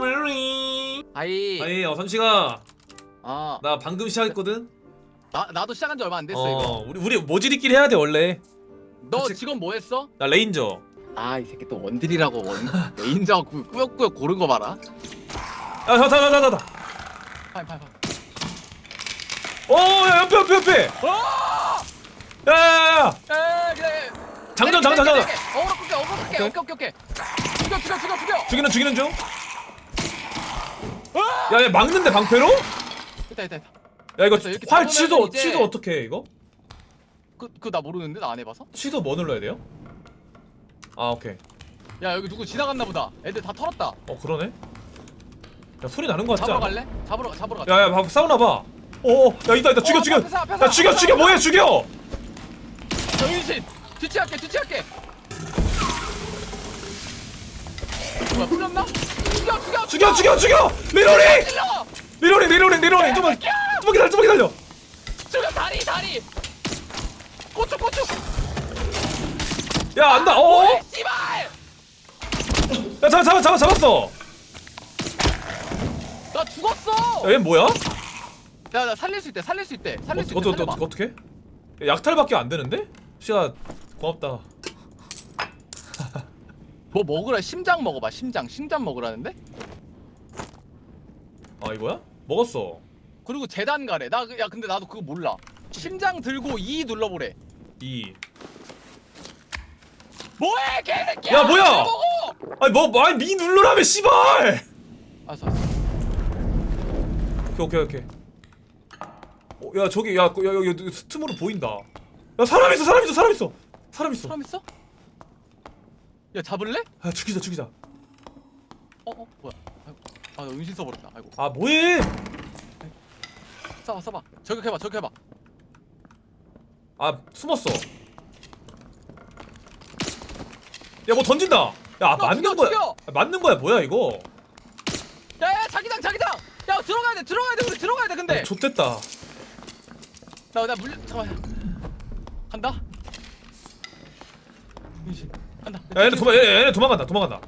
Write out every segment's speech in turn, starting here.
히머리 아이. 아니 어 선식아 아. 나 방금 시작했거든? 나, 나도 시작한 지 얼마 안 됐어 어 이거. 우리 우리 모지리끼리 해야 돼 원래. 너 같이- 직업 뭐 했어? 나 레인저. 아 이 새끼 또 원딜이라고 원 레인저 구- 꾸역꾸역 고른 거 봐라. 야자자 자 자 자. 파이 파이 파이 어야 옆에 옆에 옆에. 야 야야 에 그래. 장전 장전 장전. 어그로 끌게 어그로 끌게 오케이 오케이 오케이. 죽여 죽여 죽여 죽여. 죽이는 죽이는 중 야야 막는데 방패로? 됐다 됐다 됐다 야 이거 됐어, 이렇게 활 잡으면은 취도 이제- 취도 어떻게 해 이거? 그그 나 모르는데 나 안 해봐서 취도 뭐 눌러야 돼요? 아 오케이 야 여기 누구 지나갔나 보다 애들 다 털었다 어 그러네 야 소리 나는 거 같지 잡으러 않아? 갈래? 잡으러 잡으러 가자 야 야 봐 싸우나 봐 어 어 야 있다 있다 죽여 어, 죽여 앞에서, 앞에서, 야 죽여 앞에서, 죽여. 뭐해 죽여 정인신 뒤치할게 뒤치할게 뭐야 풀렸나? 죽여 죽여 죽여 죽여! 죽여 리로링 찔러! 리로링 리로링 리로링 좀만 좀만 기다려 좀만 기다려! 죽여 다리 다리! 고추 고추! 야 안다 어어 뭐해 씨발! 야 잡아 잡아 잡아 잡았어! 나 죽었어! 야얘 뭐야? 야나 살릴 수 있대 살릴 수 있대 살릴 수 있대 어떻게 살려봐. 어떻게 어떻게 약탈밖에 안 되는데? 시아 고맙다 뭐 먹으라 심장 먹어봐 심장 심장 먹으라는데? 아 이거야? 먹었어 그리고 재단 가래 나 야 근데 나도 그거 몰라 심장 들고 E 눌러보래 이 뭐해 개새끼야 야, 뭐야? 먹어 아니 뭐 아니 미 눌러라며 씨발 알았어 알았어 오케이 오케이 오케이 어, 야 저기 야, 야 여기 틈으로 보인다 야 사람 있어 사람 있어 사람 있어 사람 있어 사람 있어? 야 잡을래? 아 죽이자 죽이자. 어? 어? 뭐야? 아이고. 아나 은신 써버렸다. 아이고. 아 뭐해? 써봐 써봐. 저격해봐 저격해봐. 아 숨었어. 야 뭐 던진다. 야 아, 맞는 죽여, 거야. 죽여! 아, 맞는 거야 뭐야 이거? 야야 자기장 자기장! 야 들어가야 돼 들어가야 돼 우리 들어가야 돼 근데. 아, 좆됐다. 나 나 물려 잠깐만. 간다 야 얘네 도망 얘네, 얘네 도망간다 도망간다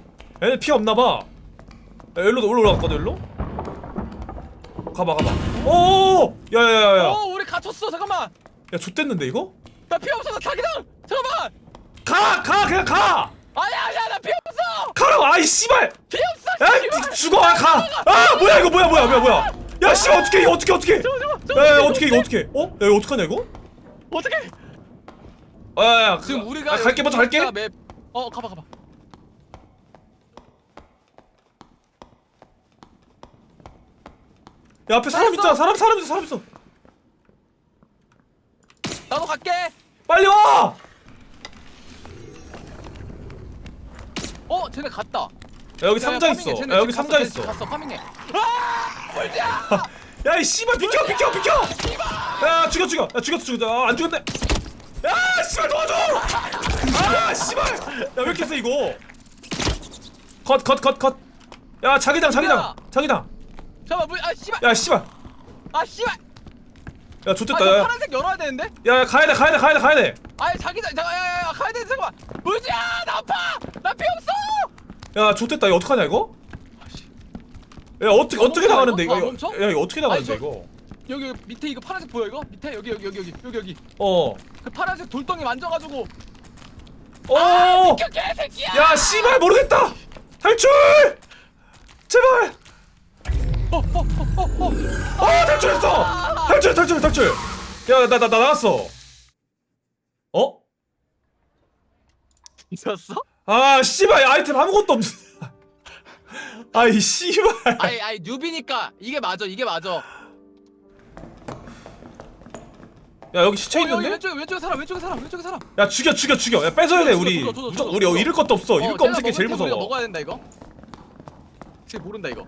얘네 피 없나 봐 야 일로 올라갔거든 일로 가봐 가봐 오 야야야 야 어 우리 갇혔어 잠깐만 야 좆됐는데 이거? 나 피 없어 나 자기장 잠깐만 가! 가! 그냥 가! 아니야 아니야 나 피 없어 가라고! 아이 씨발! 피 없어 야 씨발. 죽어! 아 가! 아 뭐야 이거 뭐야 뭐야 뭐야 뭐야 야 씨발 어떻게 이거 어떻게 어떻게 저거, 저거, 저거, 야, 야 어떻게 이거 어떻게 어? 야 이거 어떡하냐 이거? 어떻게 아, 야야야 지금 우리가 아, 갈게 먼저 갈게 맵... 어 가봐 가봐. 야 앞에 사람 알았어. 있잖아. 사람 사람 있어 사람 있어. 나도 갈게. 빨리 와! 어 쟤네 갔다. 야 여기 상자. 있어. 야 여기 상자 있어. 갔어 파밍해. 아! 물지야! 야이 씨발 비켜 비켜 비켜! 야 죽여 죽여. 야 죽였어 죽였어. 아, 안 죽였네 야 씨발 도와줘! 아 씨발! 야왜 이렇게 세 이거? 컷 컷 컷 컷 야 자기장 자기장 뭐야? 자기장. 잠깐만 물아 씨발! 야 씨발. 아 씨발! 야 아 좋됐다 저 야, 파란색 열어야 되는데? 야, 야 가야 돼 가야 돼 가야 돼 가야 돼. 아 자기장 잠깐 야야야 가야 돼 잠깐만. 물지야 나 아파! 나 피 없어! 야 좋됐다 이거 어떡하냐 이거? 아 씨. 야 어떻게 아, 어떻게 멈춰, 나가는데 이거? 아, 멈춰? 야 이거 어떻게 나가는데 아니, 저- 이거? 여기 여기 밑에 이거 파란색 보여 이거 밑에 여기 여기 여기 여기 여기 여기 어. 그 파란색 돌덩이 만져가지고 오. 아, 비켜 개새끼야 야 씨발 모르겠다. 탈출. 제발. 어어어어어 아 탈출했어. 탈출 탈출 탈출. 야 나 나 나 나갔어. 어? 있었어? 아 씨발 아이템 아무것도 없. 아이 씨발. 아이 아이 뉴비니까 이게 맞아 이게 맞아 야 여기 시체 어, 여기 있는데? 왼쪽에 왼쪽에 사람 왼쪽에 사람 왼쪽에 사람 야 죽여 죽여 죽여. 야 뺏어야 돼 우리. 죽여, 죽여, 무조건 죽여, 우리 죽여. 잃을 것도 없어. 잃을 거 없는 새끼 제일 우리가 무서워. 먹어야 된다 이거 쟤 모른다 이거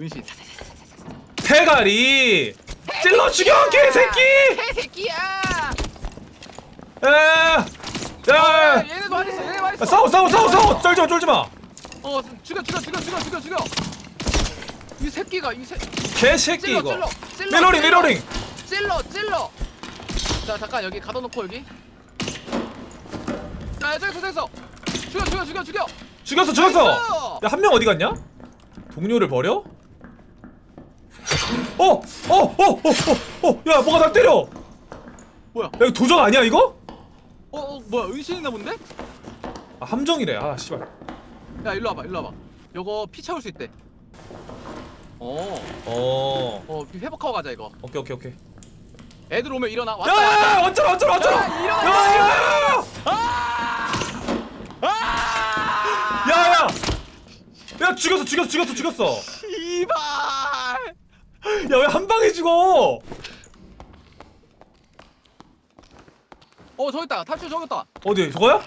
은신 대가리. 찔러 죽여 개새끼. 개새끼야 야. 야. 야, 얘네도 많이 있어 얘네 많이 있어 야, 싸워 싸워 싸워 싸워 쫄지 마 쫄지 마 어 죽여 죽여 죽여 죽여 죽여 죽여 이 새끼가 이 새 개새끼 찔러 이거 찔러 찔러 리로링 찔러. 리로링 찔러 찔러 자 잠깐 여기 가둬놓고 여기 자 저기서 저기서 죽여 죽여 죽여 죽여 죽였어 죽였어 나이스! 야 한 명 어디 갔냐 동료를 버려? 어! 어! 어! 어! 어! 어! 야 뭐가 날 때려! 뭐야? 야 이거 도적 아니야 이거? 어, 어 뭐야 은신이나 본데? 아 함정이래 아 씨발 야 일로 와봐 일로 와봐 요거 피 채울 수 있대 어, 어 어 회복하고 가자 이거 오케이 오케이 오케이 애들 오면 일어나. 왔다 야야야 왔잖아 왔잖아 왔잖아 야, 일어나, 야야야야 아! 야야. 야 죽였어 죽였어 죽였어 죽였어. 씨발. 야 왜 한 방에 죽어? 어 저기 있다. 탈출 저기 있다. 어 어디 저거야?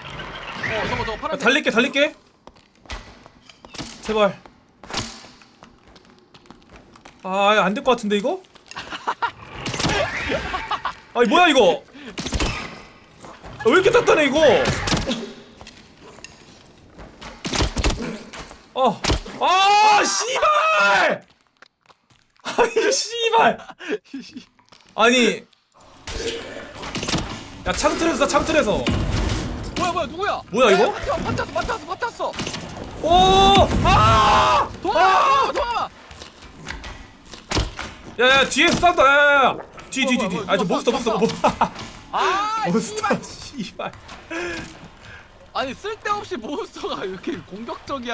저거 저거 야, 파란색 달릴게 달릴게. 제발. 아안 될 것 같은데 이거? 아니 뭐야 이거? 야, 왜 이렇게 단단해 이거? 어. 아 씨발! 아니 씨발! 아니. 야 창틀에서 쏴, 창틀에서. 뭐야 뭐야 누구야? 뭐야, 이거? 파탔어 파탔어 파탔어 오! 아! 도망가 도망가 야야 뒤에서 싼다. 야야야 뒤뒤 뭐야, 뒤뒤. 뭐야, 아저 누가 몬스터 쐈어, 몬스터 몬스터. 아 몬스터 씨발. 씨발. 아니 쓸데없이 몬스터가 왜 이렇게 공격적이야?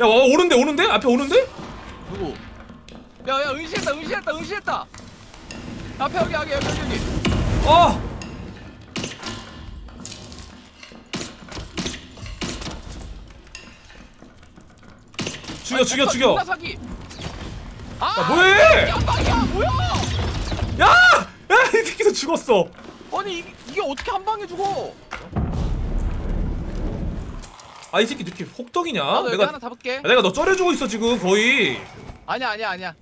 야 와, 오는데 오는데? 앞에 오는데? 누구? 야야 은신했다 은신했다 은신했다. 앞에 여기 여기 여기 여기. 어! 죽여 죽여 죽여. 존나 사기 아야 뭐해? 깜빡이야 뭐야? 야 야 이 새끼도 죽었어. 아니 이, 이게 어떻게 한 방에 죽어? 아 이 새끼 느낌 혹덕이냐? 나도 여기 내가 하나 잡을게. 야, 내가 너 쩔어주고 있어 지금 거의. 아니야 아니야 아니야.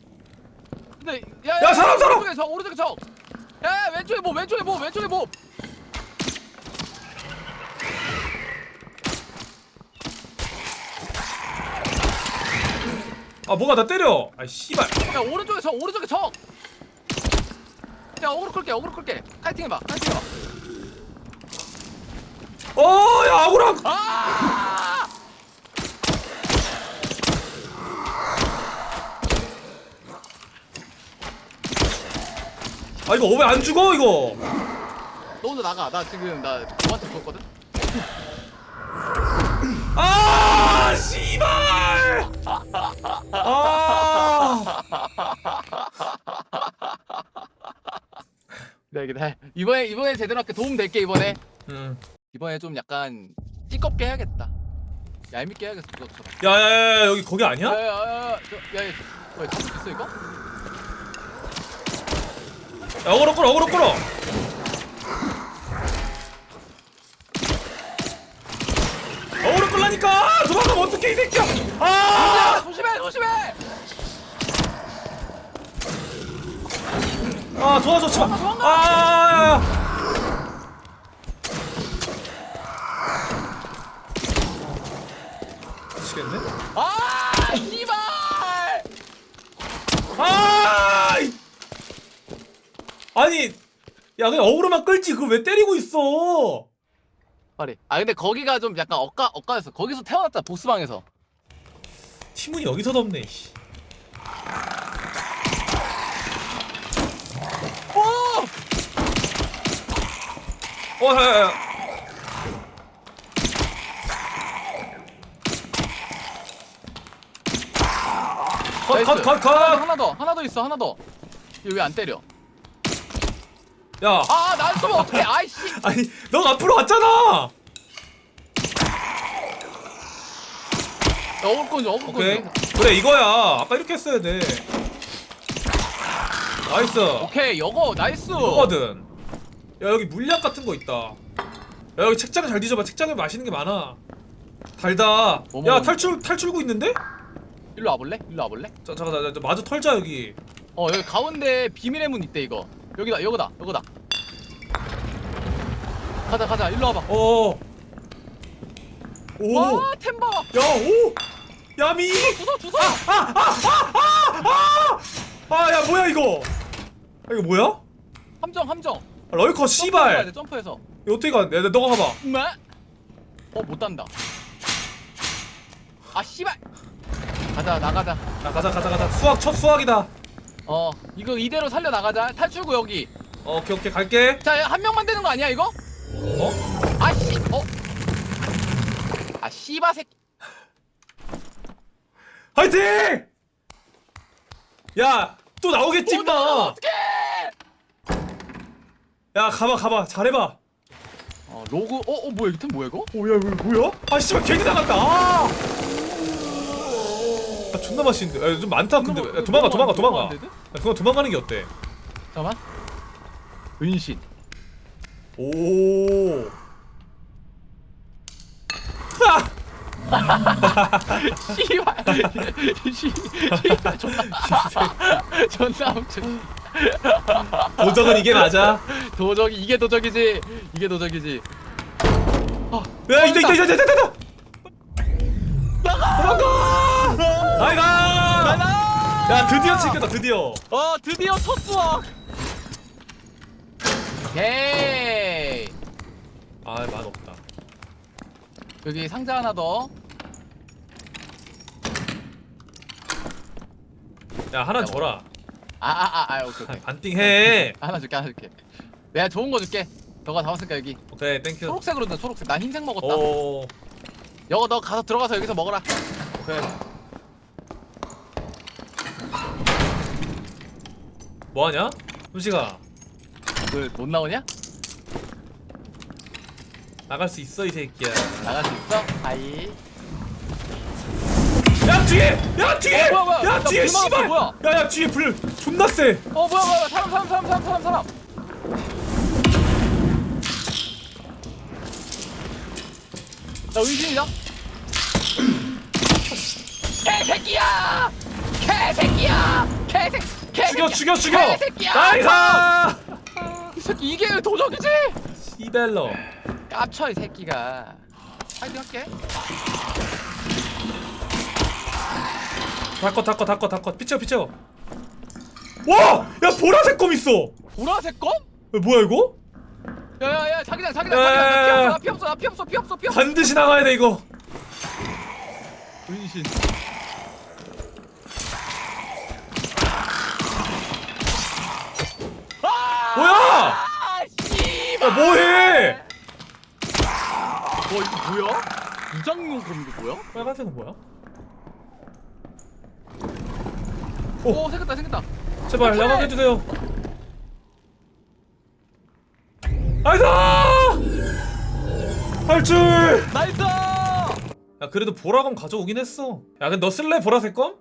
근데 야, 야, 사람, 사람! 오른쪽에 적 오른쪽에 적 야 야, 왼쪽에 뭐 왼쪽에 뭐 왼쪽에 뭐 아 뭐가 나 때려! 아 씨발. 야 오른쪽에 적 오른쪽에 적야 어그로 끌게 어그로 끌게. 카이팅 해봐 카이팅 해봐. 어야 아구랑 아! 아 이거 왜 안 죽어 이거? 너 혼자 나가. 나 지금 나 너한테 죽었거든? 아 씨발 아! 네 이게 이번에 이번에 제대로 할게 도움 될게 이번에. 음. 이번에 좀 약간 띠껍게 해야겠다. 얄밉게 해야겠어 그것처럼 야야야 여기 거기 아니야? 야야야 야 야야 잡을 수 있어 이거? 야 어그로 끌어 어그로 끌어! 어그로 끌라니까! 도망가면 어떡해 이 새끼야! 아! 야? 조심해 조심해! 아 도와줘 치마. 아. 미치겠네. 아 씨발! 아 이- 아니 야 그냥 어그로만 끌지. 그걸 왜 때리고 있어? 빨리 아 근데 거기가 좀 약간 엇가 엇가였어. 거기서 태어났다 보스방에서 팀원이 여기서 덮네 씨. 오 어, 야, 야, 야. 컷. 컷, 컷, 컷. 하나 더 하나 더 있어 하나 더 이거 왜 안 때려 야, 아난 쏘면 어떡해 아이씨 아니, 너 앞으로 왔잖아. 좀 어울건 오케이. 좀 그래, 이거야. 아까 이렇게 했어야 돼. 나이스. 오케이 여거 나이스 이거거든. 야, 여기 물약 같은 거 있다. 야, 여기 책장 잘 뒤져봐. 책장에 맛있는 게 많아. 달다. 뭐 야? 탈출, 탈출구 있는데? 일로 와볼래? 일로 와볼래? 자, 잠깐, 나, 나, 마저 털자, 여기. 어 여기 가운데 비밀의 문 있대 이거 여기다 여기다 여기다 가자 가자 일로 와봐 어. 오. 와 템바 야, 오! 야미! 주워 주워 아, 야, 뭐야, 이거? 아, 이거 뭐야? 함정 함정 아, 럴커, 점프해서 가야 씨발! 돼, 점프해서 이거 어떻게 가? 야, 너가 가봐. 네? 어못 단다 아 씨발 가자 나가자 자 가자 가자 가자 수학 첫 수학이다 어 이거 이대로 살려 나가자 탈출구 여기 어, 오케이 오케이 갈게 자한 명만 되는 거 아니야 이거? 어? 어? 아 씨바 새끼. 화이팅! 야 또 나오겠지 임마. 어떡해! 야 가봐 가봐. 잘해봐. 어 로그 어? 어 뭐야 이템 뭐야 이거? 오 야 이거 뭐야? 아 씨발 괜히 나갔다. 아, 아 존나 맛있는데. 야, 좀 많다 근데. 야, 도망가 도망가 도망가. 야, 그거 도망가는 게 어때? 잠깐만. 은신. 오 하! 씨발 씨 씨발 존나 존나 엄청 도적은 이게 맞아? 도적이 이게 도적이지 이게 도적이지. 야 있다 있다 있다 있다 있다 있다 도망가! 아이가! 나나 야 드디어 챙겼다 드디어. 어 드디어 첫 수학 오케이. 아 맛 없다. 여기 상자 하나 더 야 하나 줘라. 아아아 아, 아, 오케이 오케이. 반띵해. 하나 줄게 하나 줄게. 내가 좋은 거 줄게. 너가 잡았으니까 여기. 오케이 땡큐. 초록색으로 나 초록색. 나 흰색 먹었다. 오. 여거 너 가서 들어가서 여기서 먹어라. 오케이. 뭐하냐? 음식아 그못 나오냐? 나갈 수 있어 이 새끼야. 나갈 수 있어? 아이 야 뒤에! 야 뒤에! 어, 뭐야, 뭐야. 야 나 뒤에 불 막았어, 씨발! 뭐야? 야야 뒤에 불 존나 세! 어 뭐야 뭐야 사람 사람 사람 사람 사람 사람 나 은신이다 개새끼야 개새끼야 개새 개새끼야 죽여 죽여 죽여! 개새끼야 나이스! 이 새끼 이게 도적이지 시벨러 깝쳐 이 새끼가 파이팅 할게 닦어 닦어 닦어 닦어 피쳐 피쳐 와! 야 보라색 껌 있어! 보라색 검? 야, 뭐야 이거? 야야야 자기장 자기장 자기장 야, 나피 없어 나 피 없어 나피 없어 피 없어 반드시 나가야 돼 이거 은신 아! 뭐야! 아, 씨발! 뭐해! 와 이거 뭐야? 무장용 이거 뭐야? 빨간색은 뭐야? 오 생겼다 생겼다 제발. 나가게 해주세요 나이스! 할줄! 나이스! 야 그래도 보라검 가져오긴 했어 야 근데 너 쓸래 보라색 검?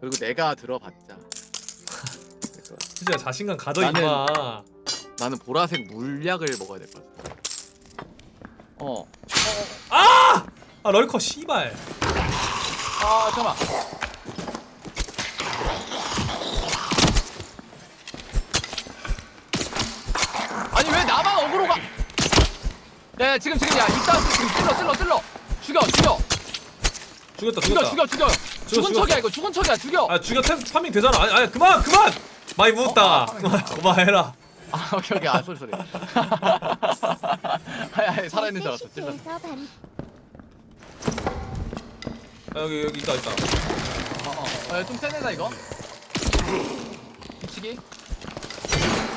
그리고 내가 들어봤자 진짜 자신감 가져 나는- 임마 나는 보라색 물약을 먹어야 될 것 같아 어. 아! 아 럴커 씨발 아 잠깐만 아니 왜 나만 어그로가 야, 야 지금 지금 야 이따 지금 찔러 찔러 찔러. 죽여 죽여. 죽였다 죽여 죽여 죽여. 죽은 죽여. 척이야 이거. 죽은 척이야 죽여. 아 죽여 템 파밍 되잖아. 아니 아니 그만 그만! 많이 묻었다. 어, 아, 그만 그만해라. 아 오케이 오케이. 아 소리 소리. 아니 아니 살아있는 줄 알았어. 반 아, 여기 여기 있다 있다. 어어. 좀 세네다 이거. 미치기.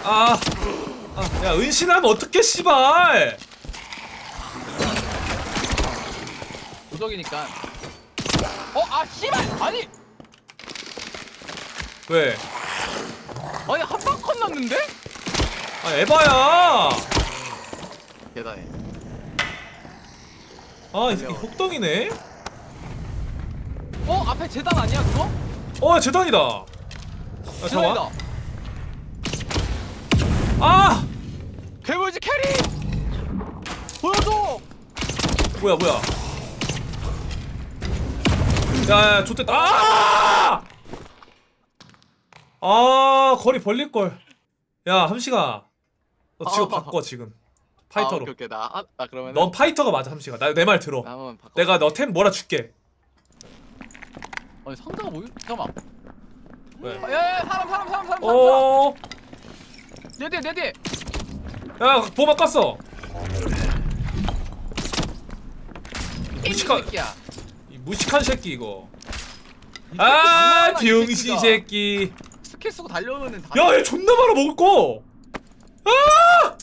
아, 아, 야 은신하면 어떡해 씨발. 도적이니까. 어 아 씨발. 아니. 왜? 아니 한방 컷 났는데? 아 에바야. 대단해. 아이 새끼 혹덩이네. 어 앞에 재단 아니야 그거? 어 재단이다. 아 재단이다. 아 괴물지 캐리! 보여줘! 뭐야 뭐야? 야야 좋됐다. 아! 아 거리 벌릴걸. 야 함식아 너 지금 아. 바꿔 지금. 아, 파이터로. 오케이 오케이. 나, 아, 나 그러면 넌 파이터가 맞아 함식아 나 내 말 들어. 나 한번 바꿔. 내가 너 템 뭐라 줄게. 아니 상자가 뭐야? 잠깐만. 왜? 야야 사람 사람 사람 사람 사람. 어? 내 뒤에 내 뒤에 야 보막 깠어. 이 무식한- 새끼야. 이이 무식한 새끼 이거. 이 새끼 아 장난하나, 이 병신 새끼가. 새끼. 스킬 쓰고 달려오는 다 야얘 존나 많아 먹을 거. 아!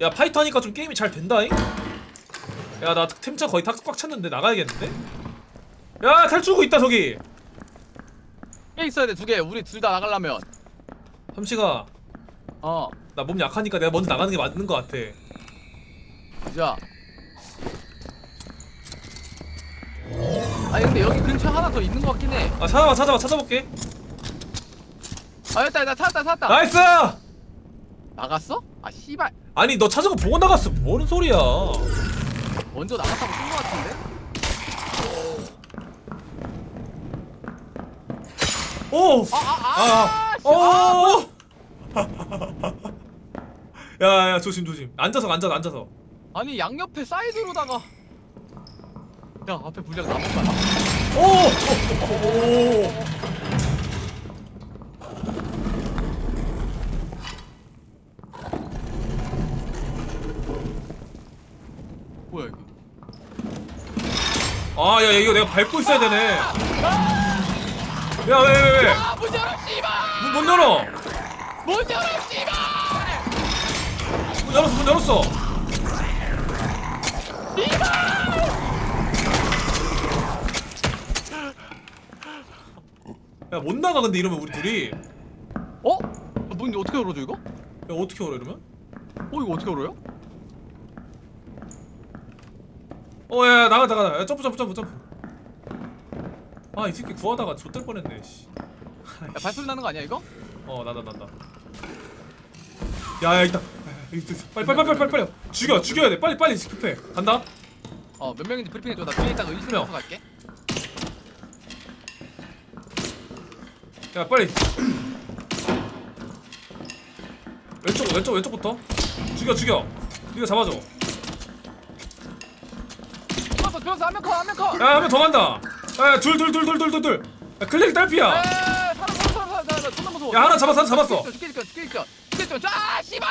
야 파이터 하니까 좀 게임이 잘 된다잉? 야나 템차 거의 탁꽉 찼는데 나가야겠는데? 야 탈출구 있다 저기. 꽤 있어야 돼 두 개. 우리 둘 다 나가려면. 함시가 어 나 몸 약하니까 내가 먼저 나가는 게 맞는 거 같아 자. 아니 근데 여기 근처에 하나 더 있는 것 같긴 해. 아 찾아봐 찾아봐 찾아볼게 아 여기다 여기다 찾았다 찾았다. 나이스 나갔어? 아 씨발. 아니 너 찾은 거 보고 나갔어 뭔 소리야 먼저 나갔다고 쓴것 같은데? 오! 아아아. 아, 오! 야, 야, 조심, 조심. 앉아서, 앉아서, 앉아서. 아니 양옆에 사이드로다가. 야 앞에 불량 나본다. 오! 오! 오! 뭐야 이거? 아, 야, 이거 내가 밟고 있어야 되네. 야, 왜, 왜, 왜? 아문 열어 씨발. 문, 문 열어. 문 열어 씨발. 문 열었어, 문 열었어. 야, 못 나가, 근데 이러면 우리 둘이. 야, 어? 문 어떻게 열어줘 이거? 어떻게 열어, 이러면? 어 이거 어떻게 열어요? 어, 야, 야, 나가, 나가. 야, 점프, 점프, 점프, 점프. 아, 이 새끼 구하다가 좆될 뻔했네, 씨. 야 발소리 나는 거 아니야 이거? 어 나다 나다 야야 있다. 빨리 빨리 빨리 빨리 빨리. 죽여 죽여야 돼. 빨리 빨리 급해. 간다. 어 몇 명인지 브리핑 해줘. 나 뒤에 있다가 의심해서 갈게. 야 빨리. 왼쪽 왼쪽 왼쪽부터. 죽여 죽여. 네가 잡아줘. 죽었어 죽었어. 한명 커, 한명 커. 야 한 명 더 간다. 야둘 둘둘둘둘 둘둘. 야 클릭 딸피야. 에이, 존나 무서워. 야, 하나 잡았어, 하나 잡았어. 스킬 있죠, 스킬 있죠, 스킬 있죠. 아 씨발!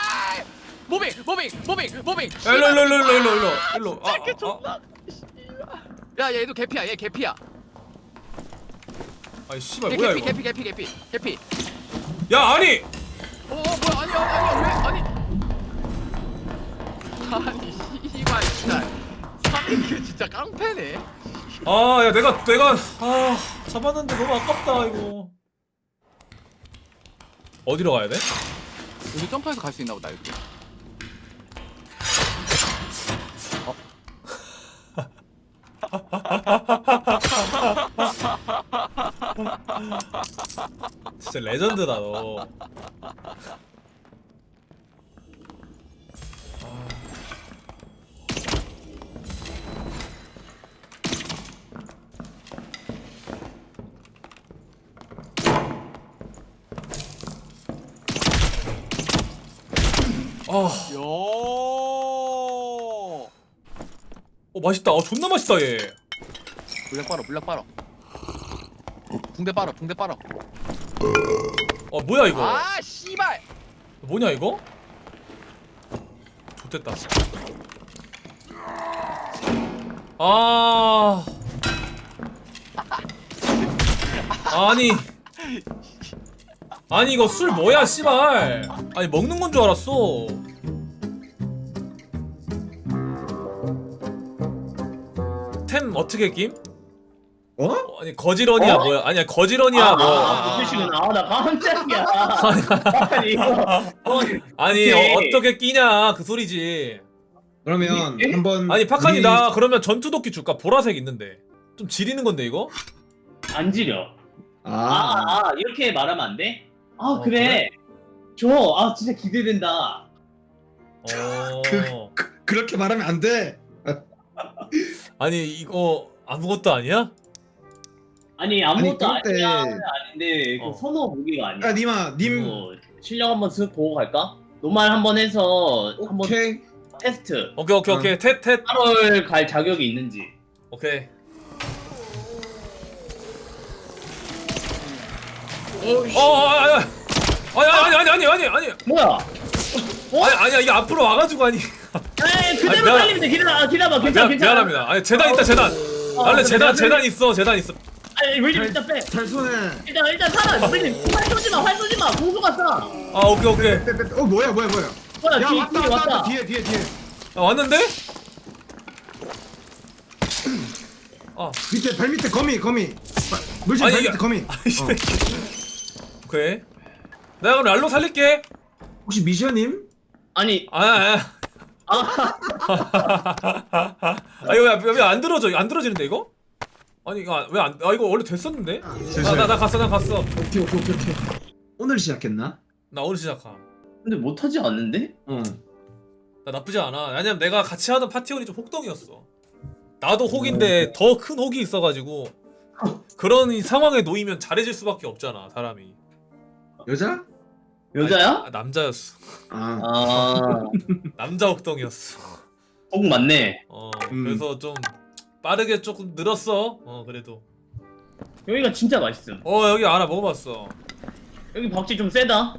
모빙, 모빙, 모빙, 모빙. 야 일로 일로 일로 일로 일로 일로 일로 아, 짧게 아, 존나. 야, 얘도 개피야, 얘 개피야. 아이 씨발 얘 뭐야 개피, 이거 개피, 개피, 개피, 개피. 야 아니 어, 어 뭐야? 아니야, 아니야, 왜? 아니. 아니 씨발 진짜. 사민규 진짜 깡패네. 아 야 내가 내가 아 잡았는데 너무 아깝다 이거 어디로 가야 돼? 여기 점프해서 갈 수 있나 보다 이렇 진짜 레전드다 너. 아, 요. 어 맛있다. 어 존나 맛있다 얘. 물약 빨어, 물약 빨어. 붕대 빨어, 붕대 빨어. 어 뭐야 이거? 아 씨발. 뭐냐 이거? 좋됐다. 아. 아니. 아니 이거 술 뭐야 씨발. 아니 먹는 건 줄 알았어. 템 어떻게 김? 어? 어, 아니 거지런이야 어? 뭐야? 아니야 거지런이야 아, 뭐. 아, 누구시구나. 아, 나 깜짝이야. 아니, 이거. 어, 아니 오케이. 어, 어떻게 끼냐 그 소리지. 그러면 예? 한번 아니 파칸이 우리- 나 그러면 전투도끼 줄까? 보라색 있는데 좀 지리는 건데 이거? 안 지려. 아, 아, 아, 이렇게 말하면 안 돼? 아, 어, 그래. 줘. 아, 진짜 기대된다. 어... 그- 그렇게 말하면 안 돼. 아니 이거 아무것도 아니야? 아니, 아무것도 아니, 그럴 때- 아니야. 아닌데, 그 어. 선호 무기가 아니야. 야 니마 님 어, 실력 한번 쓱 보고 갈까? 노말 한번 해서 한번 오케이. 테스트. 오케이 오케이 오케이 텟텟 8월 갈 자격이 있는지. 오케이 어, 어 아니 아니 아니 아니 아니 아니 아니 뭐야? 어? 아니 아니야 이게 앞으로 와가지고 아니 에이, 그대로 미안- 살리면 돼. 기다려, 아, 기다려봐. 아, 괜찮아, 미안, 괜찮아. 미안합니다 아니 재단 있다 재단 원래 재단 재단 있어 재단 있어 물림 일단 빼 잘 쏘네. 일단 일단 살아 물림 활 쏘지 마 활 쏘지 마 공수가 쏴 아 오케이 오케이 빼, 빼, 빼. 어 뭐야 뭐야 뭐야. 뭐야 야 뒤, 왔다 뒤에 왔다 왔다 왔다 뒤에 뒤에 뒤에. 아, 왔는데 아 밑에 발 밑에 거미 거미. 발- 아니, 발 이게- 밑에 거미. 아이, 씨. 어. 오케이 내가 그럼 랄로 살릴게 혹시 미션님? 아니 아아 아 아 이거 왜안 들어져 안 들어지는데 이거 아니 이거 왜안 아 이거 원래 됐었는데 나 나 나 갔어 나 갔어 오케이 오케이 오케이 오케이. 오늘 시작했나? 나 오늘 시작함 근데 못하지 않는데? 어. 나 나쁘지 않아 왜냐면 내가 같이 하던 파티원이 좀 혹덩이였어 나도 혹인데 더 큰 혹이 있어가지고 그런 이 상황에 놓이면 잘해질 수밖에 없잖아 사람이 여자? 여자야? 아, 남자였어 아. 아 남자 혹덩이였어 혹 맞네 어 음. 그래서 좀 빠르게 조금 늘었어. 어 그래도. 여기가 진짜 맛있음. 어 여기 알아 먹어봤어. 여기 박쥐 좀 세다.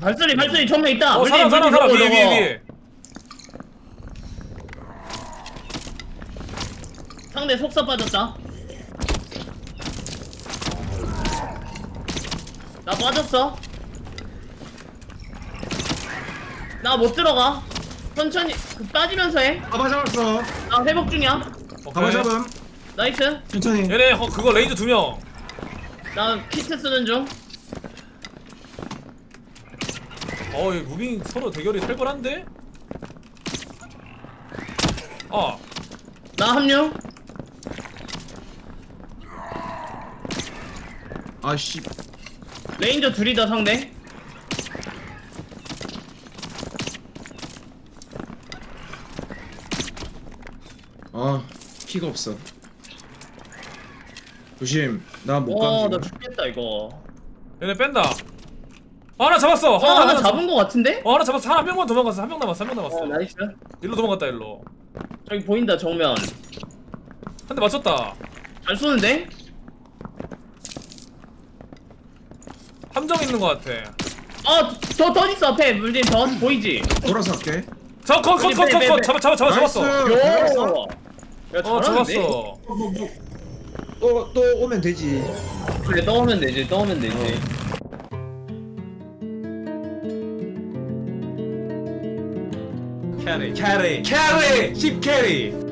발소리 발소리 정면 있다. 어 사람 사람 사람 위에 위에. 위에 상대 속사 빠졌다. 나 빠졌어. 나 못 들어가. 천천히 그 빠지면서 해나 가봐 잡았어. 회복 중이야 오케이. 잡음. 나이스 천천히. 얘네 어, 그거 레이저 두 명 나 키트 쓰는 중 어, 이 무빙 서로 대결이 살벌한데? 아, 나 합류 아씨. 레인저 둘이다 상대 아 피가 없어. 조심. 나 못 와나 감지. 죽겠다 이거 얘네 뺀다. 어, 하나 잡았어. 어 하나, 하나 하나 잡은 거 같은데? 어, 하나 잡았어. 하나 한 명만 도망갔어. 한 명 남았어. 한 명 남았어. 어 나이스 일로 도망갔다, 일로. 저기 보인다 정면 한 대 맞췄다. 잘 쏘는데? 함정 있는 것 같아. 아더더 있어 앞에 물진 더 보이지? 돌아서 할게. 자, 컷, 컷, 컷, 컷, 컷. 잡아, 잡아, 잡아, 잡았어. 나이스. 요! 야 어, 잘하는데? 잡았어. 또, 또 오면 되지. 그래 떠오면 되지 떠오면 되지 캐리, 캐리, 캐리, 10 캐리.